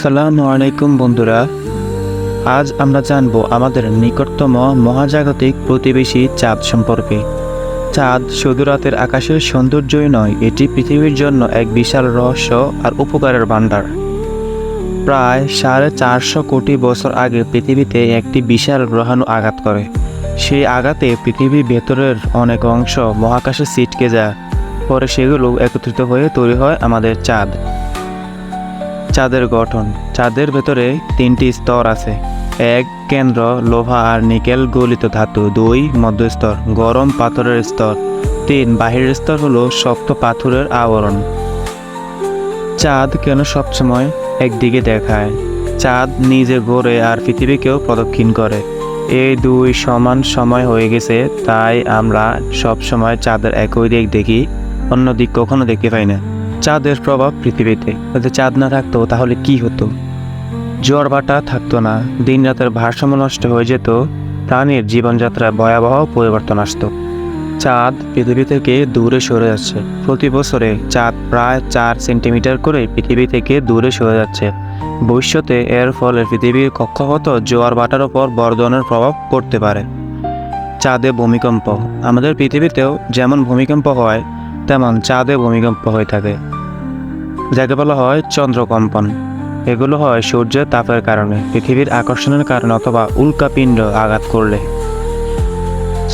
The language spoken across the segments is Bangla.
সালামু আলাইকুম বন্ধুরা। আজ আমরা জানব আমাদের নিকটতম মহাজাগতিক প্রতিবেশী চাঁদ সম্পর্কে। চাঁদ শুধু রাতের আকাশের সৌন্দর্যই নয়, এটি পৃথিবীর জন্য এক বিশাল রহস্য আর উপকারের ভাণ্ডার। প্রায় সাড়ে চারশো কোটি বছর আগে পৃথিবীতে একটি বিশাল গ্রহাণু আঘাত করে। সেই আঘাতে পৃথিবীর ভেতরের অনেক অংশ মহাকাশে ছিটকে যায়। পরে সেগুলো একত্রিত হয়ে তৈরি হয় আমাদের চাঁদ। চাঁদের গঠন। চাঁদের ভেতরে তিনটি স্তর আছে। এক, কেন্দ্র, লোহা আর নিকেল গলিত ধাতু। দুই, মধ্যস্তর, গরম পাথরের স্তর। তিন, বাহিরের স্তর হলো শক্ত পাথরের আবরণ। চাঁদ কেন সবসময় একদিকে দেখায়? চাঁদ নিজে ঘোরে আর পৃথিবীকেও প্রদক্ষিণ করে। এই দুই সমান সময় হয়ে গেছে, তাই আমরা সব সময় চাঁদের একই দিক দেখি অন্য দিক কখনো দেখতে পাই না। চাঁদের প্রভাব পৃথিবীতে। যদি চাঁদ না থাকতো, তাহলে কি হতো? জ্বর বাটা থাকতো না দিন রাতের ভারসাম্য নষ্ট হয়ে যেত, প্রাণীর জীবনযাত্রায় ভয়াবহ পরিবর্তন আসতো। চাঁদ পৃথিবী থেকে দূরে সরে যাচ্ছে। প্রতি বছরে চাঁদ প্রায় চার সেন্টিমিটার করে পৃথিবী থেকে দূরে সরে যাচ্ছে। ভবিষ্যতে এর ফলে পৃথিবীর কক্ষপথ জোয়ার বাটার ওপর বর্ধনের প্রভাব পড়তে পারে। চাঁদে ভূমিকম্প। আমাদের পৃথিবীতেও যেমন ভূমিকম্প হয়, তেমন চাঁদে ভূমিকম্প হয়ে থাকে। যাকে বলা হয় চন্দ্রকম্পন। এগুলো হয় সূর্যের তাপের কারণে, পৃথিবীর আকর্ষণের কারণে অথবা উল্কাপিণ্ড আঘাত করলে।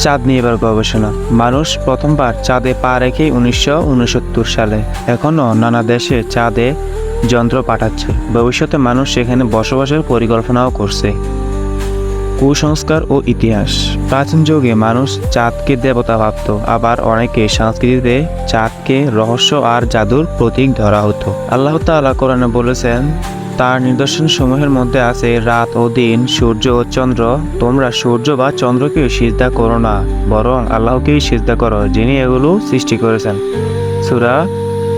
চাঁদ নিয়ে এবার গবেষণা। মানুষ প্রথমবার চাঁদে পা রেখে উনিশশো উনসত্তর সালে এখনও নানা দেশে চাঁদে যন্ত্র পাঠাচ্ছে। ভবিষ্যতে মানুষ সেখানে বসবাসের পরিকল্পনাও করছে। কুসংস্কার ও ইতিহাস। প্রাচীন যুগে মানুষ চাঁদকে দেবতা ভাবত, আবার অনেকে সংস্কৃতিতে চাঁদকে রহস্য আর জাদুর প্রতীক ধরা হতো। আল্লাহ তাআলা কোরআনে বলেছেন, তার নিদর্শন সমূহের মধ্যে আছে রাত ও দিন, সূর্য ও চন্দ্র। তোমরা সূর্য বা চন্দ্রকে সিজদা করো না, বরং আল্লাহকেই সিজদা করো, যিনি এগুলো সৃষ্টি করেছেন। সুরা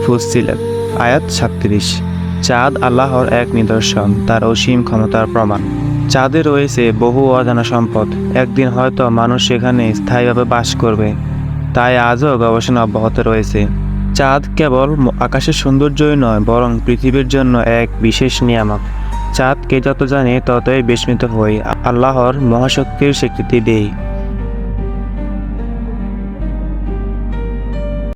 ফুসিলত আয়াত সাতত্রিশ। চাঁদ আল্লাহর এক নিদর্শন, তার অসীম ক্ষমতার প্রমাণ। চাঁদে রয়েছে বহু অজানা সম্পদ। একদিন হয়তো মানুষ সেখানে স্থায়ীভাবে বাস করবে। তাই আজও গবেষণা অব্যাহত রয়েছে। চাঁদ কেবল আকাশের সৌন্দর্যই নয়, বরং পৃথিবীর জন্য এক বিশেষ নিয়ামক। চাঁদকে যত জানে ততই বিস্মিত হই আল্লাহর মহাশক্তির স্বীকৃতি দেই।